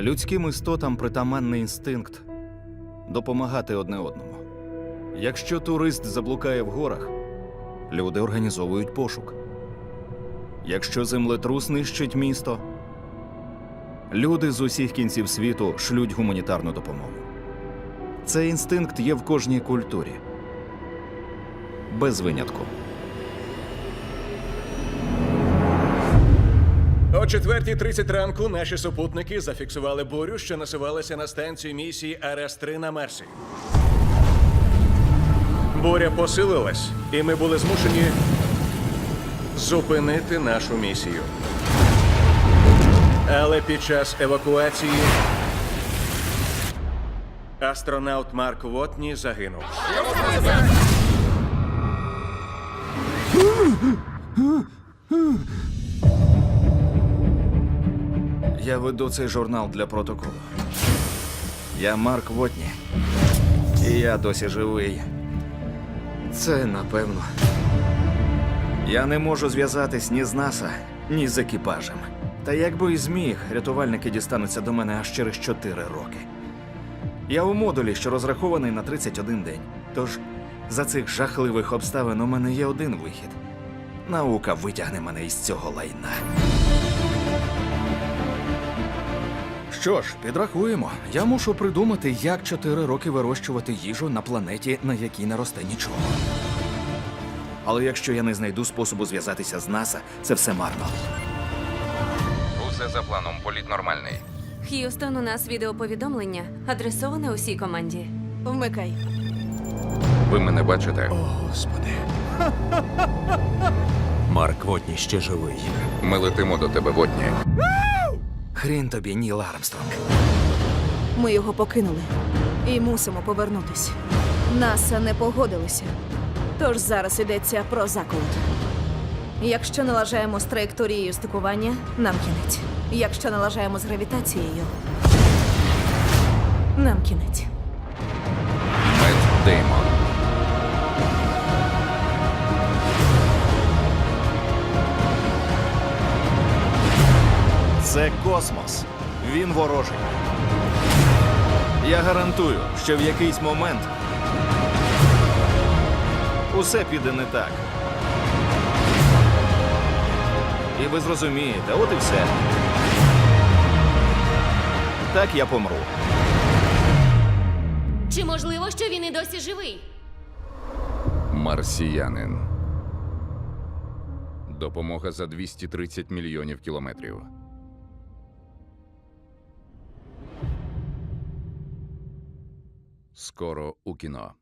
Людським істотам притаманний інстинкт допомагати одне одному. Якщо турист заблукає в горах, люди організовують пошук. Якщо землетрус нищить місто, люди з усіх кінців світу шлють гуманітарну допомогу. Цей інстинкт є в кожній культурі. Без винятку. 4.30 ранку наші супутники зафіксували бурю, що насувалася на станцію місії РС-3 на Мерсі. Буря посилилась, і ми були змушені зупинити нашу місію. Але під час евакуації астронавт Марк Вотні загинув. Я веду цей журнал для протоколу. Я Марк Вотні. І я досі живий. Це напевно. Я не можу зв'язатись ні з НАСА, ні з екіпажем. Та якби і зміг, рятувальники дістануться до мене аж через 4 роки. Я у модулі, що розрахований на 31 день. Тож за цих жахливих обставин у мене є один вихід. Наука витягне мене із цього лайна. Що ж, підрахуємо. Я мушу придумати, як чотири роки вирощувати їжу на планеті, на якій не росте нічого. Але якщо я не знайду способу зв'язатися з НАСА, це все марно. Усе за планом, політ нормальний. Х'юстон, у нас відеоповідомлення, адресоване усій команді. Вмикай. Ви мене бачите? Господи. Марк Вотні ще живий. Ми летимо до тебе водні. Хрін тобі, Ніл Армстронг. Ми його покинули і мусимо повернутись. НАСА не погодилися. Тож зараз йдеться про заколот. Якщо налажаємо з траєкторією стикування, нам кінець. Якщо налажаємо з гравітацією, нам кінець. Мед Деймон. Це космос. Він ворожий. Я гарантую, що в якийсь момент усе піде не так. І ви зрозумієте, от і все. Так я помру. Чи можливо, що він і досі живий? Марсіянин. Допомога за 230 мільйонів кілометрів. Скоро у кіно.